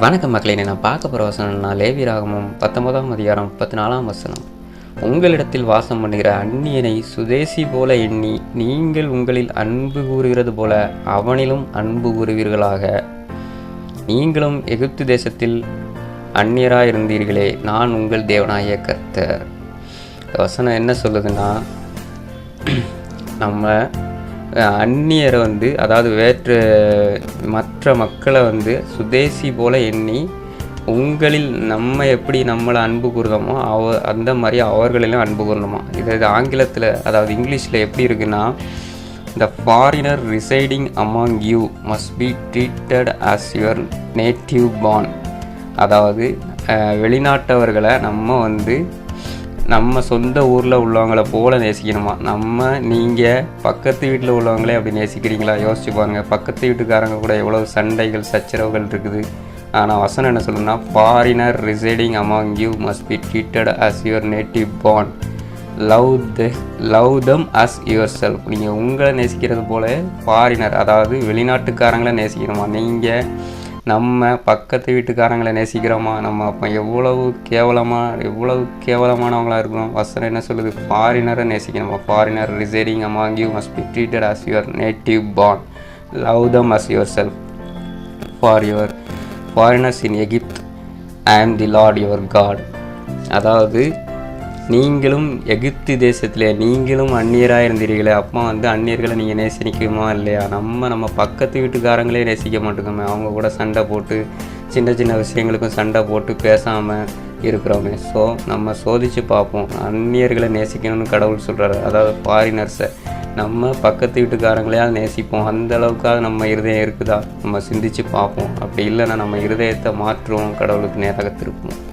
வணக்கம் மக்களே நான் பார்க்க போகிற வசனம்னா லேவி ராகமும் பத்தொன்பதாம் அதிகாரம் முப்பத்தி நாலாம் வசனம். உங்களிடத்தில் வாசம் பண்ணுகிற அந்நியனை சுதேசி போல எண்ணி நீங்கள் உங்களில் அன்பு கூறுகிறது போல அவனிலும் அன்பு கூறுவீர்களாக. நீங்களும் எகிப்து தேசத்தில் அந்நியராக இருந்தீர்களே நான் உங்கள் தேவனாய கர்த்தர். வசனம் என்ன சொல்லுதுன்னா நம்ம அந்நியரை வந்து அதாவது வேற்று மற்ற மக்களை வந்து சுதேசி போல எண்ணி உங்களில் நம்ம எப்படி நம்மளை அன்பு கூறுதோமோ அவ அந்த மாதிரி அவர்களெல்லாம் அன்பு கூறணுமா? இது இது ஆங்கிலத்தில் அதாவது இங்கிலீஷில் எப்படி இருக்குன்னா the foreigner residing among you must be treated as your native born அதாவது வெளிநாட்டவர்களை நம்ம வந்து நம்ம சொந்த ஊரில் உள்ளவங்களை போல நேசிக்கணுமா? நம்ம நீங்கள் பக்கத்து வீட்டில் உள்ளவங்களே அப்படி நேசிக்கிறீங்களா? யோசிச்சு பாருங்கள் பக்கத்து வீட்டுக்காரங்க கூட எவ்வளோ சண்டைகள் சச்சரவுகள் இருக்குது. ஆனால் வசனம் என்ன சொல்லணும்னா foreigner residing among you must be treated as your native born. Love the love them as yourself நீங்கள் உங்களை நேசிக்கிறது போல ஃபாரினர் அதாவது வெளிநாட்டுக்காரங்களை நேசிக்கணுமா? நீங்கள் நம்ம பக்கத்து வீட்டுக்காரங்களை நேசிக்கிறோமா? நம்ம அப்போ எவ்வளவு கேவலமாக எவ்வளவு கேவலமானவங்களாக இருக்கணும்? வசனம் என்ன சொல்லுது? ஃபாரினரை நேசிக்கணுமா? Foreigner residing among you must be treated as your native born. Love them as yourself for your foreigners in Egypt I am the Lord your God அதாவது நீங்களும் எகிப்து தேசத்தில் நீங்களும் அந்நியராக இருந்தீர்களே அப்போ வந்து அந்நியர்களை நீங்கள் நேசிக்கணுமா இல்லையா? நம்ம நம்ம பக்கத்து வீட்டுக்காரங்களே நேசிக்க மாட்டோமே. அவங்க கூட சண்டை போட்டு சின்ன சின்ன விஷயங்களுக்கும் சண்டை போட்டு பேசாமல் இருக்கிறோமே. ஸோ நம்ம சோதித்து பார்ப்போம். அந்நியர்களை நேசிக்கணும்னு கடவுள் சொல்கிறாரு அதாவது ஃபாரினர்ஸை நம்ம பக்கத்து வீட்டுக்காரங்களையாவது நேசிப்போம். அந்த அளவுக்காவது நம்ம இருதயம் இருக்குதா? நம்ம சிந்திச்சு பார்ப்போம். அப்படி இல்லைன்னா நம்ம இருதயத்தை மாற்றுவோம். கடவுளுக்கு நேராக திருப்போம்